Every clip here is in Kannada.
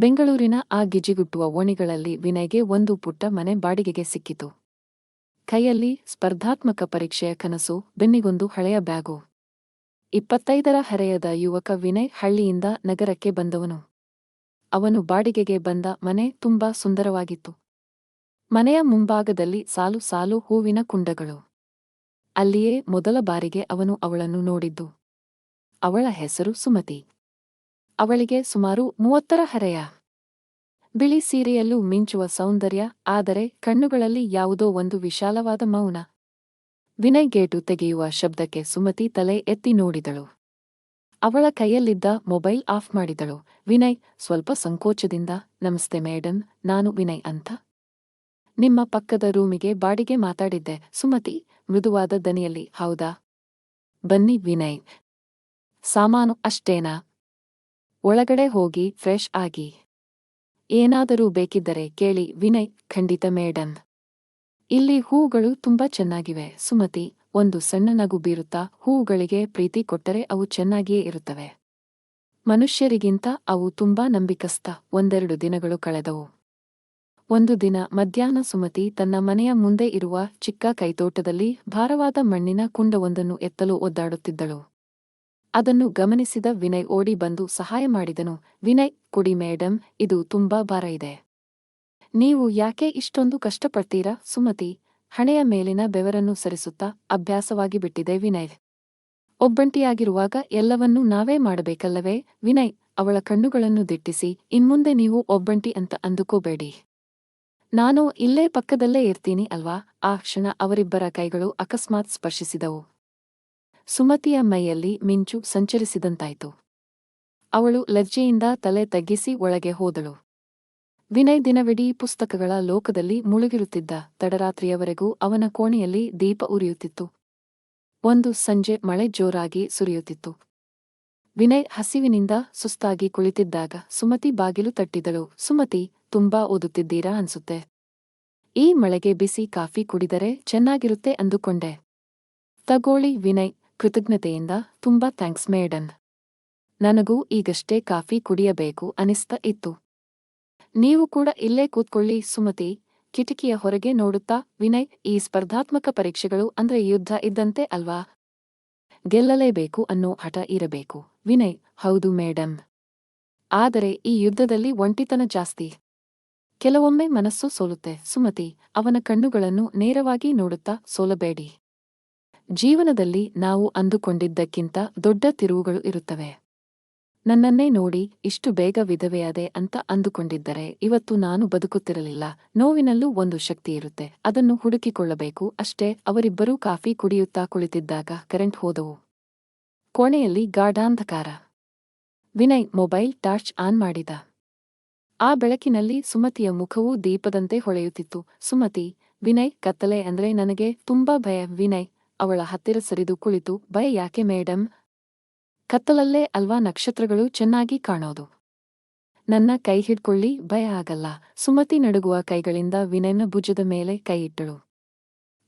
ಬೆಂಗಳೂರಿನ ಆ ಗಿಜಿಗುಟ್ಟುವ ಓಣಿಗಳಲ್ಲಿ ವಿನಯ್ಗೆ ಒಂದು ಪುಟ್ಟ ಮನೆ ಬಾಡಿಗೆಗೆ ಸಿಕ್ಕಿತು. ಕೈಯಲ್ಲಿ ಸ್ಪರ್ಧಾತ್ಮಕ ಪರೀಕ್ಷೆಯ ಕನಸು, ಬೆನ್ನಿಗೊಂದು ಹಳೆಯ ಬ್ಯಾಗು. ಇಪ್ಪತ್ತೈದರ ಹರೆಯದ ಯುವಕ ವಿನಯ್ ಹಳ್ಳಿಯಿಂದ ನಗರಕ್ಕೆ ಬಂದವನು. ಅವನು ಬಾಡಿಗೆಗೆ ಬಂದ ಮನೆ ತುಂಬಾ ಸುಂದರವಾಗಿತ್ತು. ಮನೆಯ ಮುಂಭಾಗದಲ್ಲಿ ಸಾಲು ಸಾಲು ಹೂವಿನ ಕುಂಡಗಳು. ಅಲ್ಲಿಯೇ ಮೊದಲ ಬಾರಿಗೆ ಅವನು ಅವಳನ್ನು ನೋಡಿದ್ದು. ಅವಳ ಹೆಸರು ಸುಮತಿ. ಅವಳಿಗೆ ಸುಮಾರು ಮೂವತ್ತರ ಹರೆಯ. ಬಿಳಿ ಸೀರೆಯಲ್ಲೂ ಮಿಂಚುವ ಸೌಂದರ್ಯ, ಆದರೆ ಕಣ್ಣುಗಳಲ್ಲಿ ಯಾವುದೋ ಒಂದು ವಿಶಾಲವಾದ ಮೌನ. ವಿನಯ್ ಗೇಟು ತೆಗೆಯುವ ಶಬ್ದಕ್ಕೆ ಸುಮತಿ ತಲೆ ಎತ್ತಿ ನೋಡಿದಳು. ಅವಳ ಕೈಯಲ್ಲಿದ್ದ ಮೊಬೈಲ್ ಆಫ್ ಮಾಡಿದಳು. ವಿನಯ್, ಸ್ವಲ್ಪ ಸಂಕೋಚದಿಂದ, ನಮಸ್ತೆ ಮೇಡಮ್ ನಾನು ವಿನಯ್ ಅಂತ. ನಿಮ್ಮ ಪಕ್ಕದ ರೂಮಿಗೆ ಬಾಡಿಗೆ ಮಾತಾಡಿದ್ದೆ. ಸುಮತಿ, ಮೃದುವಾದ ದನಿಯಲ್ಲಿ, ಹೌದಾ? ಬನ್ನಿ ವಿನಯ್. ಸಾಮಾನು ಅಷ್ಟೇನಾ? ಒಳಗಡೆ ಹೋಗಿ ಫ್ರೆಶ್ ಆಗಿ. ಏನಾದರೂ ಬೇಕಿದ್ದರೆ ಕೇಳಿ ವಿನಯ್, ಖಂಡಿತ ಮೇಡನ್ ಇಲ್ಲಿ ಹೂಗಳು ತುಂಬಾ ಚೆನ್ನಾಗಿವೆ. ಸುಮತಿ, ಒಂದು ಸಣ್ಣ ನಗು ಬೀರುತ್ತಾ ಹೂಗಳಿಗೆ ಪ್ರೀತಿ ಕೊಟ್ಟರೆ ಅವು ಚೆನ್ನಾಗಿಯೇ ಇರುತ್ತವೆ. ಮನುಷ್ಯರಿಗಿಂತ ಅವು ತುಂಬಾ ನಂಬಿಕಸ್ಥ ಒಂದೆರಡು ದಿನಗಳು ಕಳೆದವು. ಒಂದು ದಿನ ಮಧ್ಯಾಹ್ನ ಸುಮತಿ ತನ್ನ ಮನೆಯ ಮುಂದೆ ಇರುವ ಚಿಕ್ಕ ಕೈತೋಟದಲ್ಲಿ ಭಾರವಾದ ಮಣ್ಣಿನ ಕುಂಡವೊಂದನ್ನು ಎತ್ತಲು ಒದ್ದಾಡುತ್ತಿದ್ದಳು. ಅದನ್ನು ಗಮನಿಸಿದ ವಿನಯ್ ಓಡಿ ಬಂದು ಸಹಾಯ ಮಾಡಿದನು. ವಿನಯ್, ಕುಡಿ ಮೇಡಮ್ ಇದು ತುಂಬಾ ಭಾರ ಇದೆ. ನೀವು ಯಾಕೆ ಇಷ್ಟೊಂದು ಕಷ್ಟಪಡ್ತೀರಾ? ಸುಮತಿ, ಹಣೆಯ ಮೇಲಿನ ಬೆವರನ್ನು ಸರಿಸುತ್ತಾ ಅಭ್ಯಾಸವಾಗಿ ಬಿಟ್ಟಿದೆ ವಿನಯ್. ಒಬ್ಬಂಟಿಯಾಗಿರುವಾಗ ಎಲ್ಲವನ್ನೂ ನಾವೇ ಮಾಡಬೇಕಲ್ಲವೇ? ವಿನಯ್, ಅವಳ ಕಣ್ಣುಗಳನ್ನು ದಿಟ್ಟಿಸಿ, ಇನ್ಮುಂದೆ ನೀವು ಒಬ್ಬಂಟಿ ಅಂತ ಅಂದುಕೋಬೇಡಿ. ನಾನು ಇಲ್ಲೇ ಪಕ್ಕದಲ್ಲೇ ಇರ್ತೀನಿ ಅಲ್ವಾ? ಆ ಕ್ಷಣ ಅವರಿಬ್ಬರ ಕೈಗಳು ಅಕಸ್ಮಾತ್ ಸ್ಪರ್ಶಿಸಿದವು. ಸುಮತಿಯ ಮೈಯಲ್ಲಿ ಮಿಂಚು ಸಂಚರಿಸಿದಂತಾಯಿತು. ಅವಳು ಲಜ್ಜೆಯಿಂದ ತಲೆ ತಗ್ಗಿಸಿ ಒಳಗೆ ಹೋದಳು. ವಿನಯ್ ದಿನವಿಡೀ ಪುಸ್ತಕಗಳ ಲೋಕದಲ್ಲಿ ಮುಳುಗಿರುತ್ತಿದ್ದ ತಡರಾತ್ರಿಯವರೆಗೂ ಅವನ ಕೋಣೆಯಲ್ಲಿ ದೀಪ ಉರಿಯುತ್ತಿತ್ತು. ಒಂದು ಸಂಜೆ ಮಳೆ ಜೋರಾಗಿ ಸುರಿಯುತ್ತಿತ್ತು. ವಿನಯ್ ಹಸಿವಿನಿಂದ ಸುಸ್ತಾಗಿ ಕುಳಿತಿದ್ದಾಗ ಸುಮತಿ ಬಾಗಿಲು ತಟ್ಟಿದಳು. ಸುಮತಿ, ತುಂಬಾ ಓದುತ್ತಿದ್ದೀರಾ ಅನ್ಸುತ್ತೆ. ಈ ಮಳೆಗೆ ಬಿಸಿ ಕಾಫಿ ಕುಡಿದರೆ ಚೆನ್ನಾಗಿರುತ್ತೆ ಅಂದುಕೊಂಡೆ. ತಗೋಳಿ ವಿನಯ್ ಕೃತಜ್ಞತೆಯಿಂದ ತುಂಬಾ ಥ್ಯಾಂಕ್ಸ್ ಮೇಡನ್ ನನಗೂ ಈಗಷ್ಟೇ ಕಾಫಿ ಕುಡಿಯಬೇಕು ಅನಿಸ್ತಾ ಇತ್ತು. ನೀವು ಕೂಡ ಇಲ್ಲೇ ಕೂತ್ಕೊಳ್ಳಿ ಸುಮತಿ. ಕಿಟಕಿಯ ಹೊರಗೆ ನೋಡುತ್ತಾ ವಿನಯ್, ಈ ಸ್ಪರ್ಧಾತ್ಮಕ ಪರೀಕ್ಷೆಗಳು ಅಂದ್ರೆ ಯುದ್ಧ ಇದ್ದಂತೆ ಅಲ್ವಾ? ಗೆಲ್ಲಲೇಬೇಕು ಅನ್ನೋ ಹಠ ಇರಬೇಕು. ವಿನಯ್, ಹೌದು ಮೇಡಮ್ ಆದರೆ ಈ ಯುದ್ಧದಲ್ಲಿ ಒಂಟಿತನ ಜಾಸ್ತಿ. ಕೆಲವೊಮ್ಮೆ ಮನಸ್ಸು ಸೋಲುತ್ತೆ. ಸುಮತಿ, ಅವನ ಕಣ್ಣುಗಳನ್ನು ನೇರವಾಗಿ ನೋಡುತ್ತಾ ಸೋಲಬೇಡಿ. ಜೀವನದಲ್ಲಿ ನಾವು ಅಂದುಕೊಂಡಿದ್ದಕ್ಕಿಂತ ದೊಡ್ಡ ತಿರುವುಗಳು ಇರುತ್ತವೆ. ನನ್ನನ್ನೇ ನೋಡಿ ಇಷ್ಟು ಬೇಗ ವಿಧವೆಯಾದೆ ಅಂತ ಅಂದುಕೊಂಡಿದ್ದರೆ ಇವತ್ತು ನಾನು ಬದುಕುತ್ತಿರಲಿಲ್ಲ. ನೋವಿನಲ್ಲೂ ಒಂದು ಶಕ್ತಿ ಇರುತ್ತೆ. ಅದನ್ನು ಹುಡುಕಿಕೊಳ್ಳಬೇಕು. ಅಷ್ಟೇ, ಅವರಿಬ್ಬರೂ ಕಾಫಿ ಕುಡಿಯುತ್ತಾ ಕುಳಿತಿದ್ದಾಗ ಕರೆಂಟ್ ಹೋದವು. ಕೋಣೆಯಲ್ಲಿ ಗಾಢಾಂಧಕಾರ. ವಿನಯ್ ಮೊಬೈಲ್ ಟಾರ್ಚ್ ಆನ್ ಮಾಡಿದ. ಆ ಬೆಳಕಿನಲ್ಲಿ ಸುಮತಿಯ ಮುಖವೂ ದೀಪದಂತೆ ಹೊಳೆಯುತ್ತಿತ್ತು. ಸುಮತಿ, ವಿನಯ್ ಕತ್ತಲೆ ಅಂದ್ರೆ ನನಗೆ ತುಂಬಾ ಭಯ. ವಿನಯ್ ಅವಳ ಹತ್ತಿರ ಸರಿದು ಕುಳಿತು ಭಯ ಯಾಕೆ ಮೇಡಂ? ಕತ್ತಲಲ್ಲೇ ಅಲ್ವಾ ನಕ್ಷತ್ರಗಳು ಚೆನ್ನಾಗಿ ಕಾಣೋದು? ನನ್ನ ಕೈ ಹಿಡ್ಕೊಳ್ಳಿ ಭಯ ಆಗಲ್ಲ. ಸುಮತಿ ನಡುಗುವ ಕೈಗಳಿಂದ ವಿನಯನ ಭುಜದ ಮೇಲೆ ಕೈಯಿಟ್ಟಳು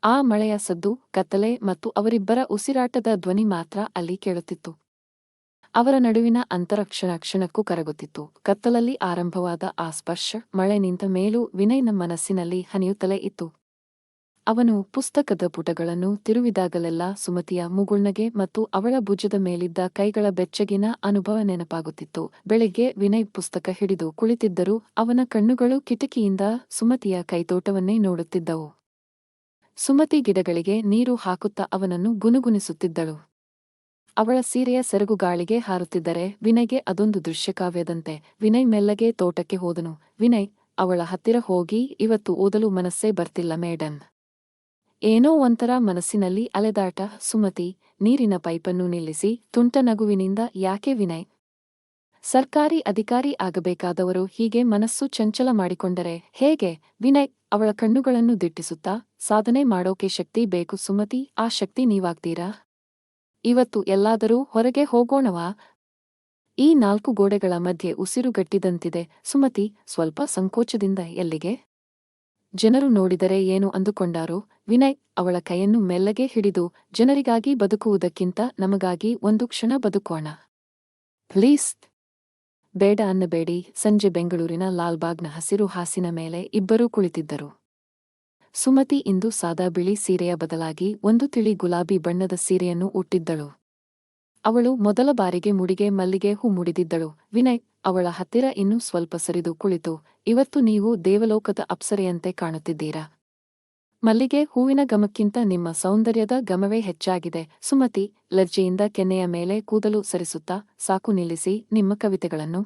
ಆ ಮಳೆಯ ಸದ್ದು, ಕತ್ತಲೆ ಮತ್ತು ಅವರಿಬ್ಬರ ಉಸಿರಾಟದ ಧ್ವನಿ ಮಾತ್ರ ಅಲ್ಲಿ ಕೇಳುತ್ತಿತ್ತು. ಅವರ ನಡುವಿನ ಅಂತರ ಕ್ಷಣ ಕ್ಷಣಕ್ಕೂ ಕರಗುತ್ತಿತ್ತು. ಕತ್ತಲಲ್ಲಿ ಆರಂಭವಾದ ಆ ಸ್ಪರ್ಶ, ಮಳೆ ನಿಂತ ಮೇಲೂ ವಿನಯ್ನ ಮನಸ್ಸಿನಲ್ಲಿ ಹನಿಯುತ್ತಲೇ ಇತ್ತು. ಅವನು ಪುಸ್ತಕದ ಪುಟಗಳನ್ನು ತಿರುವಿದಾಗಲೆಲ್ಲ ಸುಮತಿಯ ಮುಗುಳ್ನಗೆ ಮತ್ತು ಅವಳ ಭುಜದ ಮೇಲಿದ್ದ ಕೈಗಳ ಬೆಚ್ಚಗಿನ ಅನುಭವ ನೆನಪಾಗುತ್ತಿತ್ತು. ಬೆಳಿಗ್ಗೆ ವಿನಯ್ ಪುಸ್ತಕ ಹಿಡಿದು ಕುಳಿತಿದ್ದರೂ ಅವನ ಕಣ್ಣುಗಳು ಕಿಟಕಿಯಿಂದ ಸುಮತಿಯ ಕೈತೋಟವನ್ನೇ ನೋಡುತ್ತಿದ್ದವು. ಸುಮತಿ ಗಿಡಗಳಿಗೆ ನೀರು ಹಾಕುತ್ತಾ ಅವನನ್ನು ಗುನುಗುನಿಸುತ್ತಿದ್ದಳು. ಅವಳ ಸೀರೆಯ ಸೆರಗು ಗಾಳಿಗೆ ಹಾರುತ್ತಿದ್ದರೆ ವಿನಯ್ಗೆ ಅದೊಂದು ದೃಶ್ಯಕಾವ್ಯದಂತೆ ವಿನಯ್ ಮೆಲ್ಲಗೆ ತೋಟಕ್ಕೆ ಹೋದನು. ವಿನಯ್, ಅವಳ ಹತ್ತಿರ ಹೋಗಿ, ಇವತ್ತು ಓದಲು ಮನಸ್ಸೇ ಬರ್ತಿಲ್ಲ ಮೇಡಮ್ ಏನೋ ಒಂಥರ ಮನಸ್ಸಿನಲ್ಲಿ ಅಲೆದಾಟ, ಸುಮತಿ, ನೀರಿನ ಪೈಪನ್ನು ನಿಲ್ಲಿಸಿ ತುಂಟ ನಗುವಿನಿಂದ ಯಾಕೆ ವಿನಯ್? ಸರ್ಕಾರಿ ಅಧಿಕಾರಿ ಆಗಬೇಕಾದವರು ಹೀಗೆ ಮನಸ್ಸು ಚಂಚಲ ಮಾಡಿಕೊಂಡರೆ ಹೇಗೆ? ವಿನಯ್, ಅವಳ ಕಣ್ಣುಗಳನ್ನು ದಿಟ್ಟಿಸುತ್ತಾ, ಸಾಧನೆ ಮಾಡೋಕೆ ಶಕ್ತಿ ಬೇಕು, ಸುಮತಿ, ಆ ಶಕ್ತಿ ನೀವಾಗ್ತೀರಾ? ಇವತ್ತು ಎಲ್ಲಾದರೂ ಹೊರಗೆ ಹೋಗೋಣವಾ? ಈ ನಾಲ್ಕು ಗೋಡೆಗಳ ಮಧ್ಯೆ ಉಸಿರುಗಟ್ಟಿದಂತಿದೆ, ಸುಮತಿ, ಸ್ವಲ್ಪ ಸಂಕೋಚದಿಂದ ಎಲ್ಲಿಗೆ? ಜನರು ನೋಡಿದರೆ ಏನು ಅಂದುಕೊಂಡಾರೋ, ವಿನಯ್ ಅವಳ ಕೈಯನ್ನು ಮೆಲ್ಲಗೆ ಹಿಡಿದು ಜನರಿಗಾಗಿ ಬದುಕುವುದಕ್ಕಿಂತ ನಮಗಾಗಿ ಒಂದು ಕ್ಷಣ ಬದುಕೋಣ. ಪ್ಲೀಸ್. ಬೇಡ ಅನ್ನಬೇಡಿ, ಸಂಜೆ ಬೆಂಗಳೂರಿನ ಲಾಲ್ಬಾಗ್ನ ಹಸಿರು ಹಾಸಿನ ಮೇಲೆ ಇಬ್ಬರೂ ಕುಳಿತಿದ್ದರು. ಸುಮತಿ ಇಂದು ಸಾದಾ ಬಿಳಿ ಸೀರೆಯ ಬದಲಾಗಿ ಒಂದು ತಿಳಿ ಗುಲಾಬಿ ಬಣ್ಣದ ಸೀರೆಯನ್ನು ಉಟ್ಟಿದ್ದಳು. ಅವಳು ಮೊದಲ ಬಾರಿಗೆ ಮುಡಿಗೆ ಮಲ್ಲಿಗೆ ಹೂ ಮುಡಿದಿದ್ದಳು. ವಿನಯ್, ಅವಳ ಹತ್ತಿರ ಇನ್ನೂ ಸ್ವಲ್ಪ ಸರಿದು ಕುಳಿತು, ಇವತ್ತು ನೀವು ದೇವಲೋಕದ ಅಪ್ಸರೆಯಂತೆ ಕಾಣುತ್ತಿದ್ದೀರಾ? ಮಲ್ಲಿಗೆ ಹೂವಿನ ಗಮಕ್ಕಿಂತ ನಿಮ್ಮ ಸೌಂದರ್ಯದ ಗಮವೇ ಹೆಚ್ಚಾಗಿದೆ. ಸುಮತಿ, ಲಜ್ಜೆಯಿಂದ ಕೆನ್ನೆಯ ಮೇಲೆ ಕೂದಲು ಸರಿಸುತ್ತಾ ಸಾಕು ನಿಲ್ಲಿಸಿ ನಿಮ್ಮ ಕವಿತೆಗಳನ್ನು.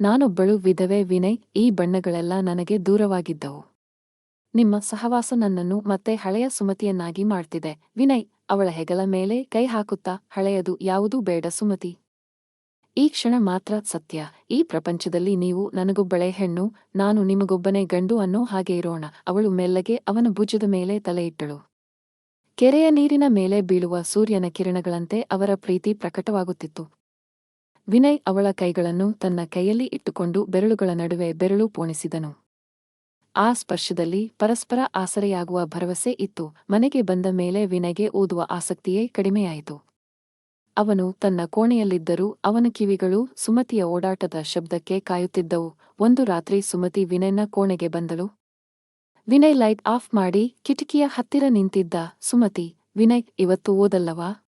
ನಾನೊಬ್ಬಳು ವಿಧವೆ ವಿನಯ್, ಈ ಬಣ್ಣಗಳೆಲ್ಲ ನನಗೆ ದೂರವಾಗಿದ್ದವು. ನಿಮ್ಮ ಸಹವಾಸ ನನ್ನನ್ನು ಮತ್ತೆ ಹಳೆಯ ಸುಮತಿಯನ್ನಾಗಿ ಮಾಡ್ತಿದೆ. ವಿನಯ್ ಅವಳ ಹೆಗಲ ಮೇಲೆ ಕೈ ಹಾಕುತ್ತಾ ಹಳೆಯದು ಯಾವುದೂ ಬೇಡ ಸುಮತಿ. ಈ ಕ್ಷಣ ಮಾತ್ರ ಸತ್ಯ. ಈ ಪ್ರಪಂಚದಲ್ಲಿ ನೀವು ನನಗೊಬ್ಬಳೆ ಹೆಣ್ಣು, ನಾನು ನಿಮಗೊಬ್ಬನೇ ಗಂಡು ಅನ್ನೋ ಹಾಗೆ ಇರೋಣ. ಅವಳು ಮೆಲ್ಲಗೆ ಅವನ ಭುಜದ ಮೇಲೆ ತಲೆಯಿಟ್ಟಳು. ಕೆರೆಯ ನೀರಿನ ಮೇಲೆ ಬೀಳುವ ಸೂರ್ಯನ ಕಿರಣಗಳಂತೆ ಅವರ ಪ್ರೀತಿ ಪ್ರಕಟವಾಗುತ್ತಿತ್ತು. ವಿನಯ್ ಅವಳ ಕೈಗಳನ್ನು ತನ್ನ ಕೈಯಲ್ಲಿ ಇಟ್ಟುಕೊಂಡು ಬೆರಳುಗಳ ನಡುವೆ ಬೆರಳು ಪೋಣಿಸಿದನು. ಆ ಸ್ಪರ್ಶದಲ್ಲಿ ಪರಸ್ಪರ ಆಸರೆಯಾಗುವ ಭರವಸೆ ಇತ್ತು. ಮನೆಗೆ ಬಂದ ಮೇಲೆ ವಿನಯ್ಗೆ ಓದುವ ಆಸಕ್ತಿಯೇ ಕಡಿಮೆಯಾಯಿತು. ಅವನು ತನ್ನ ಕೋಣೆಯಲ್ಲಿದ್ದರೂ ಅವನ ಕಿವಿಗಳು ಸುಮತಿಯ ಓಡಾಟದ ಶಬ್ದಕ್ಕೆ ಕಾಯುತ್ತಿದ್ದವು. ಒಂದು ರಾತ್ರಿ ಸುಮತಿ ವಿನಯ್ನ ಕೋಣೆಗೆ ಬಂದಳು. ವಿನಯ್, ಲೈಟ್ ಆಫ್ ಮಾಡಿ, ಕಿಟಕಿಯ ಹತ್ತಿರ ನಿಂತಿದ್ದ ಸುಮತಿ, ವಿನಯ್, ಇವತ್ತು ಓದಲ್ಲವಾ?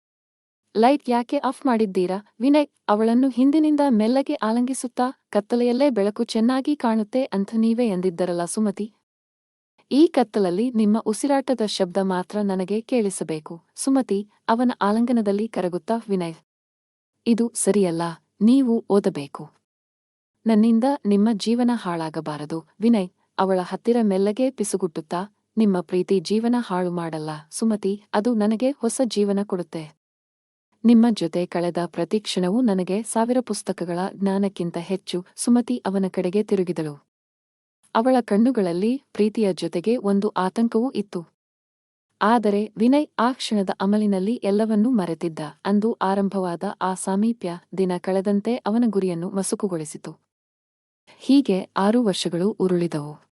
ಲೈಟ್ ಯಾಕೆ ಆಫ್ ಮಾಡಿದ್ದೀರಾ? ವಿನಯ್, ಅವಳನ್ನು ಹಿಂದಿನಿಂದ ಮೆಲ್ಲಗೆ ಆಲಂಗಿಸುತ್ತಾ ಕತ್ತಲೆಯಲ್ಲೇ ಬೆಳಕು ಚೆನ್ನಾಗಿ ಕಾಣುತ್ತೆ ಅಂತ ನೀವೇ ಎಂದಿದ್ದರಲ್ಲ ಸುಮತಿ. ಈ ಕತ್ತಲಲ್ಲಿ ನಿಮ್ಮ ಉಸಿರಾಟದ ಶಬ್ದ ಮಾತ್ರ ನನಗೆ ಕೇಳಿಸಬೇಕು. ಸುಮತಿ, ಅವನ ಆಲಂಗನದಲ್ಲಿ ಕರಗುತ್ತಾ ವಿನಯ್. ಇದು ಸರಿಯಲ್ಲ, ನೀವು ಓದಬೇಕು. ನನ್ನಿಂದ ನಿಮ್ಮ ಜೀವನ ಹಾಳಾಗಬಾರದು. ವಿನಯ್, ಅವಳ ಹತ್ತಿರ ಮೆಲ್ಲಗೆ ಪಿಸುಗುಟ್ಟುತ್ತಾ, ನಿಮ್ಮ ಪ್ರೀತಿ ಜೀವನ ಹಾಳು ಮಾಡಲ್ಲ. ಸುಮತಿ, ಅದು ನನಗೆ ಹೊಸ ಜೀವನ ಕೊಡುತ್ತೆ. ನಿಮ್ಮ ಜೊತೆ ಕಳೆದ ಪ್ರತಿ ಕ್ಷಣವೂ ನನಗೆ ಸಾವಿರ ಪುಸ್ತಕಗಳ ಜ್ಞಾನಕ್ಕಿಂತ ಹೆಚ್ಚು ಸುಮತಿ ಅವನ ಕಡೆಗೆ ತಿರುಗಿದಳು. ಅವಳ ಕಣ್ಣುಗಳಲ್ಲಿ ಪ್ರೀತಿಯ ಜೊತೆಗೆ ಒಂದು ಆತಂಕವೂ ಇತ್ತು. ಆದರೆ ವಿನಯ್ ಆ ಕ್ಷಣದ ಅಮಲಿನಲ್ಲಿ ಎಲ್ಲವನ್ನೂ ಮರೆತಿದ್ದ ಅಂದು ಆರಂಭವಾದ ಆ ಸಾಮೀಪ್ಯ ದಿನ ಕಳೆದಂತೆ ಅವನ ಗುರಿಯನ್ನು ಮಸುಕುಗೊಳಿಸಿತು. ಹೀಗೆ ಆರು ವರ್ಷಗಳು ಉರುಳಿದವು.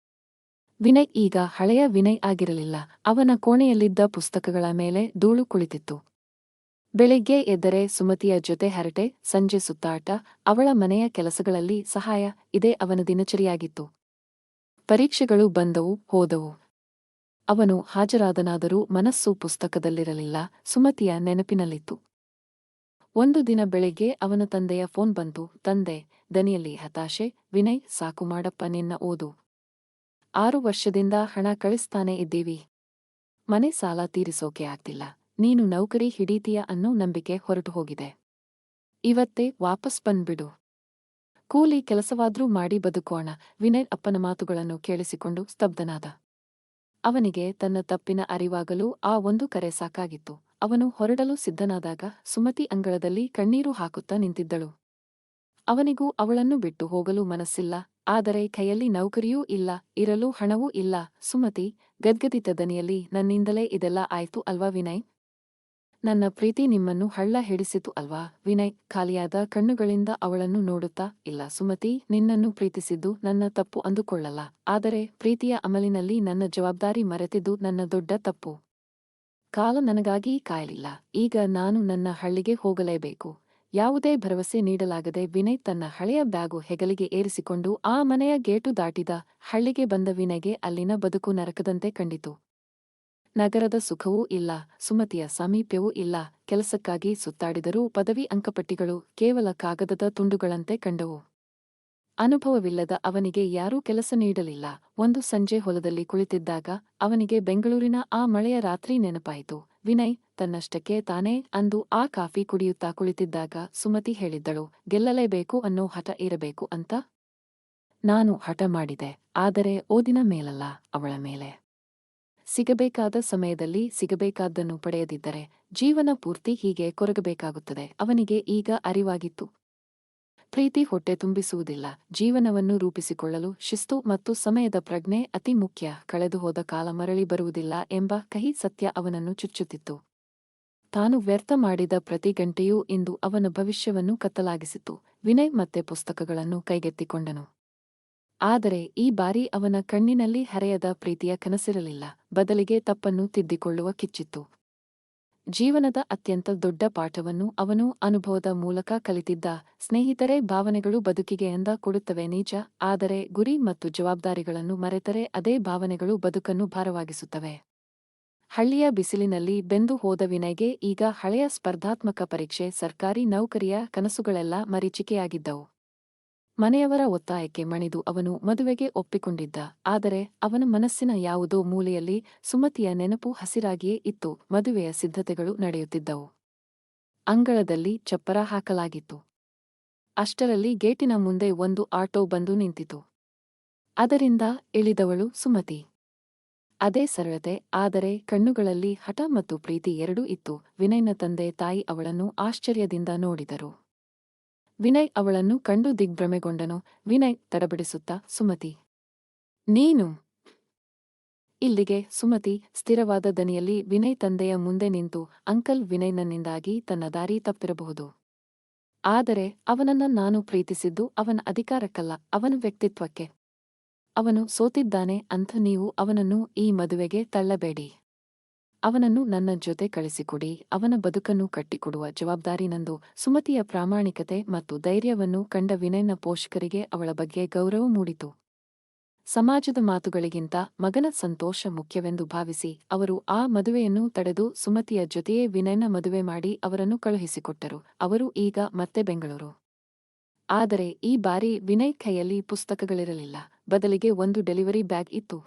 ವಿನಯ್ ಈಗ ಹಳೆಯ ವಿನಯ್ ಆಗಿರಲಿಲ್ಲ. ಅವನ ಕೋಣೆಯಲ್ಲಿದ್ದ ಪುಸ್ತಕಗಳ ಮೇಲೆ ಧೂಳು ಕುಳಿತಿತ್ತು. ಬೆಳಿಗ್ಗೆ ಎದ್ದರೆ ಸುಮತಿಯ ಜೊತೆ ಹರಟೆ, ಸಂಜೆ ಸುತ್ತಾಟ, ಅವಳ ಮನೆಯ ಕೆಲಸಗಳಲ್ಲಿ ಸಹಾಯ, ಇದೇ ಅವನ ದಿನಚರಿಯಾಗಿತ್ತು. ಪರೀಕ್ಷೆಗಳು ಬಂದವು, ಹೋದವು. ಅವನು ಹಾಜರಾದನಾದರೂ ಮನಸ್ಸು ಪುಸ್ತಕದಲ್ಲಿರಲಿಲ್ಲ, ಸುಮತಿಯ ನೆನಪಿನಲ್ಲಿತ್ತು. ಒಂದು ದಿನ ಬೆಳಿಗ್ಗೆ ಅವನ ತಂದೆಯ ಫೋನ್ ಬಂತು, ತಂದೆ, ದನಿಯಲ್ಲಿ ಹತಾಶೆ, ವಿನಯ್, ಸಾಕು ಮಾಡಪ್ಪ, ನಿನ್ನ ಓದು. ಆರು ವರ್ಷದಿಂದ ಹಣ ಕಳಿಸ್ತಾನೆ ಇದ್ದೀವಿ. ಮನೆ ಸಾಲ ತೀರಿಸೋಕೆ ಆಗ್ತಿಲ್ಲ. ನೀನು ನೌಕರಿ ಹಿಡೀತೀಯ ಅನ್ನೋ ನಂಬಿಕೆ ಹೊರಟು ಹೋಗಿದೆ. ಇವತ್ತೇ ವಾಪಸ್ ಬಂದ್ಬಿಡು. ಕೂಲಿ ಕೆಲಸವಾದ್ರೂ ಮಾಡಿ ಬದುಕೋಣ, ವಿನಯ್ ಅಪ್ಪನ ಮಾತುಗಳನ್ನು ಕೇಳಿಸಿಕೊಂಡು ಸ್ತಬ್ಧನಾದ. ಅವನಿಗೆ ತನ್ನ ತಪ್ಪಿನ ಅರಿವಾಗಲು ಆ ಒಂದು ಕರೆ ಸಾಕಾಗಿತ್ತು. ಅವನು ಹೊರಡಲು ಸಿದ್ಧನಾದಾಗ ಸುಮತಿ ಅಂಗಳದಲ್ಲಿ ಕಣ್ಣೀರು ಹಾಕುತ್ತಾ ನಿಂತಿದ್ದಳು. ಅವನಿಗೂ ಅವಳನ್ನು ಬಿಟ್ಟು ಹೋಗಲು ಮನಸ್ಸಿಲ್ಲ, ಆದರೆ ಕೈಯಲ್ಲಿ ನೌಕರಿಯೂ ಇಲ್ಲ, ಇರಲು ಹಣವೂ ಇಲ್ಲ. ಸುಮತಿ ಗದ್ಗದಿತ ದನಿಯಲ್ಲಿ ನನ್ನಿಂದಲೇ ಇದೆಲ್ಲ ಆಯ್ತು ಅಲ್ವಾ ವಿನಯ್? ನನ್ನ ಪ್ರೀತಿ ನಿಮ್ಮನ್ನು ಹಳ್ಳ ಹಿಡಿಸಿತು ಅಲ್ವಾ? ವಿನಯ್, ಖಾಲಿಯಾದ ಕಣ್ಣುಗಳಿಂದ ಅವಳನ್ನು ನೋಡುತ್ತಾ, ಇಲ್ಲ ಸುಮತಿ, ನಿನ್ನನ್ನು ಪ್ರೀತಿಸಿದ್ದು ನನ್ನ ತಪ್ಪು ಅಂದುಕೊಳ್ಳಲ್ಲ. ಆದರೆ ಪ್ರೀತಿಯ ಅಮಲಿನಲ್ಲಿ ನನ್ನ ಜವಾಬ್ದಾರಿ ಮರೆತಿದ್ದು ನನ್ನ ದೊಡ್ಡ ತಪ್ಪು. ಕಾಲ ನನಗಾಗಿ ಕಾಯಲಿಲ್ಲ. ಈಗ ನಾನು ನನ್ನ ಹಳ್ಳಿಗೆ ಹೋಗಲೇಬೇಕು. ಯಾವುದೇ ಭರವಸೆ ನೀಡಲಾಗದೆ ವಿನಯ್ ತನ್ನ ಹಳೆಯ ಬ್ಯಾಗು ಹೆಗಲಿಗೆ ಏರಿಸಿಕೊಂಡು ಆ ಮನೆಯ ಗೇಟು ದಾಟಿದ ಹಳ್ಳಿಗೆ ಬಂದ ವಿನಯ್ಗೆ ಅಲ್ಲಿನ ಬದುಕು ನರಕದಂತೆ ಕಂಡಿತು. ನಗರದ ಸುಖವೂ ಇಲ್ಲ, ಸುಮತಿಯ ಸಾಮೀಪ್ಯವೂ ಇಲ್ಲ. ಕೆಲಸಕ್ಕಾಗಿ ಸುತ್ತಾಡಿದರೂ ಪದವಿ ಅಂಕಪಟ್ಟಿಗಳು ಕೇವಲ ಕಾಗದದ ತುಂಡುಗಳಂತೆ ಕಂಡವು. ಅನುಭವವಿಲ್ಲದ ಅವನಿಗೆ ಯಾರೂ ಕೆಲಸ ನೀಡಲಿಲ್ಲ. ಒಂದು ಸಂಜೆ ಹೊಲದಲ್ಲಿ ಕುಳಿತಿದ್ದಾಗ ಅವನಿಗೆ ಬೆಂಗಳೂರಿನ ಆ ಮಳೆಯ ರಾತ್ರಿ ನೆನಪಾಯಿತು. ವಿನಯ್ ತನ್ನಷ್ಟಕ್ಕೆ ತಾನೇ ಅಂದು ಆ ಕಾಫಿ ಕುಡಿಯುತ್ತಾ ಕುಳಿತಿದ್ದಾಗ ಸುಮತಿ ಹೇಳಿದ್ದಳು, ಗೆಲ್ಲಲೇಬೇಕು ಅನ್ನೋ ಹಠ ಇರಬೇಕು ಅಂತ? ನಾನು ಹಠ ಮಾಡಿದೆ, ಆದರೆ ಓದಿನ ಮೇಲಲ್ಲ ಅವಳ ಮೇಲೆ. ಸಿಗಬೇಕಾದ ಸಮಯದಲ್ಲಿ ಸಿಗಬೇಕಾದ್ದನ್ನು ಪಡೆಯದಿದ್ದರೆ ಜೀವನ ಪೂರ್ತಿ ಹೀಗೆ ಕೊರಗಬೇಕಾಗುತ್ತದೆ. ಅವನಿಗೆ ಈಗ ಅರಿವಾಗಿತ್ತು. ಪ್ರೀತಿ ಹೊಟ್ಟೆ ತುಂಬಿಸುವುದಿಲ್ಲ. ಜೀವನವನ್ನು ರೂಪಿಸಿಕೊಳ್ಳಲು ಶಿಸ್ತು ಮತ್ತು ಸಮಯದ ಪ್ರಜ್ಞೆ ಅತಿ ಮುಖ್ಯ. ಕಳೆದುಹೋದ ಕಾಲ ಮರಳಿ ಬರುವುದಿಲ್ಲ ಎಂಬ ಕಹಿ ಸತ್ಯ ಅವನನ್ನು ಚುಚ್ಚುತ್ತಿತ್ತು. ತಾನು ವ್ಯರ್ಥ ಮಾಡಿದ ಪ್ರತಿ ಗಂಟೆಯೂ ಇಂದು ಅವನ ಭವಿಷ್ಯವನ್ನು ಕತ್ತಲಾಗಿಸಿತು ವಿನಯ್ ಮತ್ತೆ ಪುಸ್ತಕಗಳನ್ನು ಕೈಗೆತ್ತಿಕೊಂಡನು. ಆದರೆ ಈ ಬಾರಿ ಅವನ ಕಣ್ಣಿನಲ್ಲಿ ಹರೆಯದ ಪ್ರೀತಿಯ ಕನಸಿರಲಿಲ್ಲ. ಬದಲಿಗೆ ತಪ್ಪನ್ನು ತಿದ್ದಿಕೊಳ್ಳುವ ಕಿಚ್ಚಿತ್ತು. ಜೀವನದ ಅತ್ಯಂತ ದೊಡ್ಡ ಪಾಠವನ್ನು ಅವನು ಅನುಭವದ ಮೂಲಕ ಕಲಿತಿದ್ದ. ಸ್ನೇಹಿತರೆ, ಭಾವನೆಗಳು ಬದುಕಿಗೆ ಎಂದ ಕೊಡುತ್ತವೆ ನಿಜ ಆದರೆ ಗುರಿ ಮತ್ತು ಜವಾಬ್ದಾರಿಗಳನ್ನು ಮರೆತರೆ ಅದೇ ಭಾವನೆಗಳು ಬದುಕನ್ನು ಭಾರವಾಗಿಸುತ್ತವೆ. ಹಳ್ಳಿಯ ಬಿಸಿಲಿನಲ್ಲಿ ಬೆಂದು ಹೋದ ವಿನಯ್ಗೆ ಈಗ ಹಳೆಯ ಸ್ಪರ್ಧಾತ್ಮಕ ಪರೀಕ್ಷೆ ಸರ್ಕಾರಿ ನೌಕರಿಯ ಕನಸುಗಳೆಲ್ಲ ಮರೀಚಿಕೆಯಾಗಿದ್ದವು. ಮನೆಯವರ ಒತ್ತಾಯಕ್ಕೆ ಮಣಿದು ಅವನು ಮದುವೆಗೆ ಒಪ್ಪಿಕೊಂಡಿದ್ದ. ಆದರೆ ಅವನ ಮನಸ್ಸಿನ ಯಾವುದೋ ಮೂಲೆಯಲ್ಲಿ ಸುಮತಿಯ ನೆನಪು ಹಸಿರಾಗಿಯೇ ಇತ್ತು. ಮದುವೆಯ ಸಿದ್ಧತೆಗಳು ನಡೆಯುತ್ತಿದ್ದವು. ಅಂಗಳದಲ್ಲಿ ಚಪ್ಪರ ಹಾಕಲಾಗಿತ್ತು. ಅಷ್ಟರಲ್ಲಿ ಗೇಟಿನ ಮುಂದೆ ಒಂದು ಆಟೋ ಬಂದು ನಿಂತಿತು. ಅದರಿಂದ ಇಳಿದವಳು ಸುಮತಿ. ಅದೇ ಸರಳತೆ, ಆದರೆ ಕಣ್ಣುಗಳಲ್ಲಿ ಹಠ ಮತ್ತು ಪ್ರೀತಿ ಎರಡೂ ಇತ್ತು. ವಿನಯ್ನ ತಂದೆ ತಾಯಿ ಅವಳನ್ನು ಆಶ್ಚರ್ಯದಿಂದ ನೋಡಿದರು. ವಿನಯ್ ಅವಳನ್ನು ಕಂಡು ದಿಗ್ಭ್ರಮೆಗೊಂಡನು. ವಿನಯ್ ತಡಬಿಡಿಸುತ್ತ, ಸುಮತಿ, ನೀನು? ಇಲ್ಲಿಗೆ ಸುಮತಿ ಸ್ಥಿರವಾದ ದನಿಯಲ್ಲಿ ವಿನಯ್ ತಂದೆಯ ಮುಂದೆ ನಿಂತು ಅಂಕಲ್ ವಿನಯ್ ನನ್ನಿಂದಾಗಿ ತನ್ನ ದಾರಿ ತಪ್ಪಿರಬಹುದು. ಆದರೆ ಅವನನ್ನ ನಾನು ಪ್ರೀತಿಸಿದ್ದು ಅವನ ಅಧಿಕಾರಕ್ಕಲ್ಲ, ಅವನ ವ್ಯಕ್ತಿತ್ವಕ್ಕೆ. ಅವನು ಸೋತಿದ್ದಾನೆ ಅಂಥ ನೀವು ಅವನನ್ನು ಈ ಮದುವೆಗೆ ತಳ್ಳಬೇಡಿ. ಅವನನ್ನು ನನ್ನ ಜೊತೆ ಕಳಿಸಿಕೊಡಿ, ಅವನ ಬದುಕನ್ನು ಕಟ್ಟಿಕೊಡುವ ಜವಾಬ್ದಾರಿ ನಂದು. ಸುಮತಿಯ ಪ್ರಾಮಾಣಿಕತೆ ಮತ್ತು ಧೈರ್ಯವನ್ನು ಕಂಡ ವಿನಯ್ನ ಪೋಷಕರಿಗೆ ಅವಳ ಬಗ್ಗೆ ಗೌರವ ಮೂಡಿತು. ಸಮಾಜದ ಮಾತುಗಳಿಗಿಂತ ಮಗನ ಸಂತೋಷ ಮುಖ್ಯವೆಂದು ಭಾವಿಸಿ ಅವರು ಆ ಮದುವೆಯನ್ನು ತಡೆದು ಸುಮತಿಯ ಜೊತೆಯೇ ವಿನಯ್ನ ಮದುವೆ ಮಾಡಿ ಅವರನ್ನು ಕಳುಹಿಸಿಕೊಟ್ಟರು. ಅವರು ಈಗ ಮತ್ತೆ ಬೆಂಗಳೂರು. ಆದರೆ ಈ ಬಾರಿ ವಿನಯ್ ಕೈಯಲ್ಲಿ ಪುಸ್ತಕಗಳಿರಲಿಲ್ಲ. ಬದಲಿಗೆ ಒಂದು ಡೆಲಿವರಿ ಬ್ಯಾಗ್ ಇತ್ತು.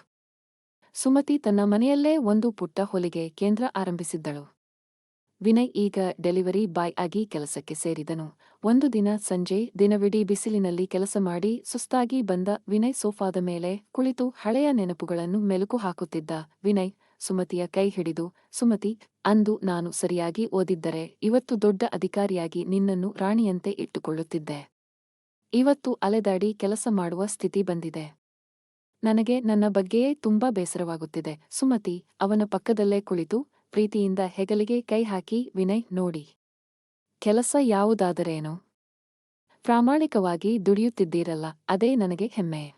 ಸುಮತಿ ತನ್ನ ಮನೆಯಲ್ಲೇ ಒಂದು ಪುಟ್ಟ ಹೊಲಿಗೆ ಕೇಂದ್ರ ಆರಂಭಿಸಿದ್ದಳು. ವಿನಯ್ ಈಗ ಡೆಲಿವರಿ ಬಾಯ್ ಆಗಿ ಕೆಲಸಕ್ಕೆ ಸೇರಿದನು. ಒಂದು ದಿನ ಸಂಜೆ ದಿನವಿಡೀ ಬಿಸಿಲಿನಲ್ಲಿ ಕೆಲಸ ಮಾಡಿ ಸುಸ್ತಾಗಿ ಬಂದ ವಿನಯ್ ಸೋಫಾದ ಮೇಲೆ ಕುಳಿತು ಹಳೆಯ ನೆನಪುಗಳನ್ನು ಮೆಲುಕು ಹಾಕುತ್ತಿದ್ದ ವಿನಯ್ ಸುಮತಿಯ ಕೈ ಹಿಡಿದು, ಸುಮತಿ, ಅಂದು ನಾನು ಸರಿಯಾಗಿ ಓದಿದ್ದರೆ ಇವತ್ತು ದೊಡ್ಡ ಅಧಿಕಾರಿಯಾಗಿ ನಿನ್ನನ್ನು ರಾಣಿಯಂತೆ ಇಟ್ಟುಕೊಳ್ಳುತ್ತಿದ್ದೆ. ಇವತ್ತು ಅಲೆದಾಡಿ ಕೆಲಸ ಮಾಡುವ ಸ್ಥಿತಿ ಬಂದಿದೆ. ನನಗೆ ನನ್ನ ಬಗ್ಗೆಯೇ ತುಂಬಾ ಬೇಸರವಾಗುತ್ತಿದೆ. ಸುಮತಿ, ಅವನ ಪಕ್ಕದಲ್ಲೇ ಕುಳಿತು ಪ್ರೀತಿಯಿಂದ ಹೆಗಲಿಗೆ ಕೈ ಹಾಕಿ, ವಿನಯ್, ನೋಡಿ. ಕೆಲಸ ಯಾವುದಾದರೇನು? ಪ್ರಾಮಾಣಿಕವಾಗಿ ದುಡಿಯುತ್ತಿದ್ದೀರಲ್ಲ, ಅದೇ ನನಗೆ ಹೆಮ್ಮೆ.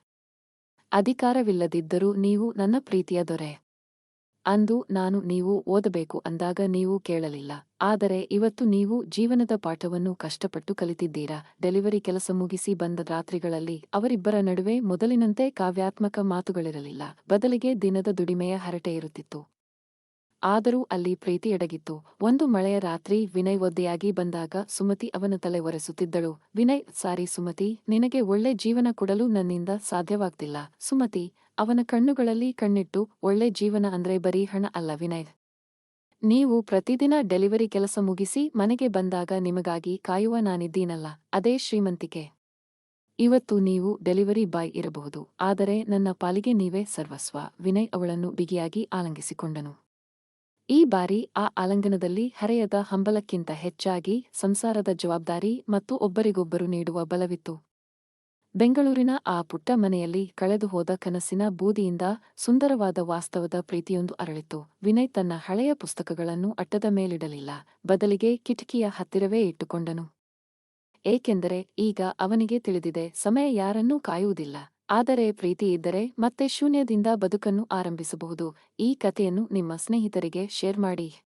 ಅಧಿಕಾರವಿಲ್ಲದಿದ್ದರೂ ನೀವು ನನ್ನ ಪ್ರೀತಿಯ ದೊರೆ. ಅಂದು ನಾನು ನೀವು ಓದಬೇಕು ಅಂದಾಗ ನೀವು ಕೇಳಲಿಲ್ಲ. ಆದರೆ ಇವತ್ತು ನೀವು ಜೀವನದ ಪಾಠವನ್ನು ಕಷ್ಟಪಟ್ಟು ಕಲಿತಿದ್ದೀರಾ? ಡೆಲಿವರಿ ಕೆಲಸ ಮುಗಿಸಿ ಬಂದ ರಾತ್ರಿಗಳಲ್ಲಿ ಅವರಿಬ್ಬರ ನಡುವೆ ಮೊದಲಿನಂತೆ ಕಾವ್ಯಾತ್ಮಕ ಮಾತುಗಳಿರಲಿಲ್ಲ. ಬದಲಿಗೆ ದಿನದ ದುಡಿಮೆಯ ಹರಟೆ ಇರುತ್ತಿತ್ತು. ಆದರೂ ಅಲ್ಲಿ ಪ್ರೀತಿ ಅಡಗಿತ್ತು ಒಂದು ಮಳೆಯ ರಾತ್ರಿ ವಿನಯ್ ಒದ್ದೆಯಾಗಿ ಬಂದಾಗ ಸುಮತಿ ಅವನ ತಲೆ ಒರೆಸುತ್ತಿದ್ದಳು. ವಿನಯ್, ಸಾರಿ ಸುಮತಿ, ನಿನಗೆ ಒಳ್ಳೆ ಜೀವನ ಕೊಡಲು ನನ್ನಿಂದ ಸಾಧ್ಯವಾಗ್ತಿಲ್ಲ. ಸುಮತಿ ಅವನ ಕಣ್ಣುಗಳಲ್ಲಿ ಕಣ್ಣಿಟ್ಟು, ಒಳ್ಳೆ ಜೀವನ ಅಂದ್ರೆ ಬರೀ ಹಣ ಅಲ್ಲ ವಿನಯ್. ನೀವು ಪ್ರತಿದಿನ ಡೆಲಿವರಿ ಕೆಲಸ ಮುಗಿಸಿ ಮನೆಗೆ ಬಂದಾಗ ನಿಮಗಾಗಿ ಕಾಯುವ ನಾನಿದ್ದೀನಲ್ಲ, ಅದೇ ಶ್ರೀಮಂತಿಕೆ. ಇವತ್ತು ನೀವು ಡೆಲಿವರಿ ಬಾಯ್ ಇರಬಹುದು, ಆದರೆ ನನ್ನ ಪಾಲಿಗೆ ನೀವೇ ಸರ್ವಸ್ವ, ವಿನಯ್ ಅವಳನ್ನು ಬಿಗಿಯಾಗಿ ಆಲಂಗಿಸಿಕೊಂಡನು. ಈ ಬಾರಿ ಆ ಆಲಂಗನದಲ್ಲಿ ಹರೆಯದ ಹಂಬಲಕ್ಕಿಂತ ಹೆಚ್ಚಾಗಿ ಸಂಸಾರದ ಜವಾಬ್ದಾರಿ ಮತ್ತು ಒಬ್ಬರಿಗೊಬ್ಬರು ನೀಡುವ ಬಲವಿತ್ತು. ಬೆಂಗಳೂರಿನ ಆ ಪುಟ್ಟ ಮನೆಯಲ್ಲಿ ಕಳೆದು ಹೋದ ಕನಸಿನ ಬೂದಿಯಿಂದ ಸುಂದರವಾದ ವಾಸ್ತವದ ಪ್ರೀತಿಯೊಂದು ಅರಳಿತು. ವಿನಯ್ ತನ್ನ ಹಳೆಯ ಪುಸ್ತಕಗಳನ್ನು ಅಟ್ಟದ ಮೇಲಿಡಲಿಲ್ಲ. ಬದಲಿಗೆ ಕಿಟಕಿಯ ಹತ್ತಿರವೇ ಇಟ್ಟುಕೊಂಡನು. ಏಕೆಂದರೆ ಈಗ ಅವನಿಗೆ ತಿಳಿದಿದೆ, ಸಮಯ ಯಾರನ್ನೂ ಕಾಯುವುದಿಲ್ಲ. ಆದರೆ ಪ್ರೀತಿ ಇದ್ದರೆ ಮತ್ತೆ ಶೂನ್ಯದಿಂದ ಬದುಕನ್ನು ಆರಂಭಿಸಬಹುದು. ಈ ಕಥೆಯನ್ನು ನಿಮ್ಮ ಸ್ನೇಹಿತರಿಗೆ ಶೇರ್ ಮಾಡಿ.